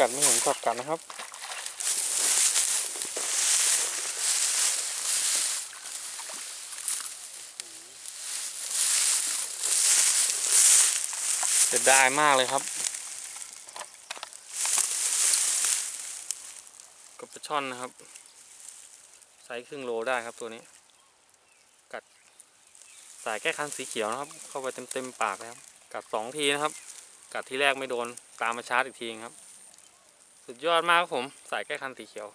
กัดไม่เห็นสับกัดนะครับ จะได้มากเลยครับกับปลาช่อนนะครับไซส์ครึ่งโลได้ครับตัวนี้ กัดสายแก้คันสีเขียวนะครับ เข้าไปเต็มเต็มปากเลยครับ กัดสองทีนะครับ กัดทีแรกไม่โดนตามมาชาร์จอีกทีครับ สุดยอดมากครับผม สายแก้คันสีเขียว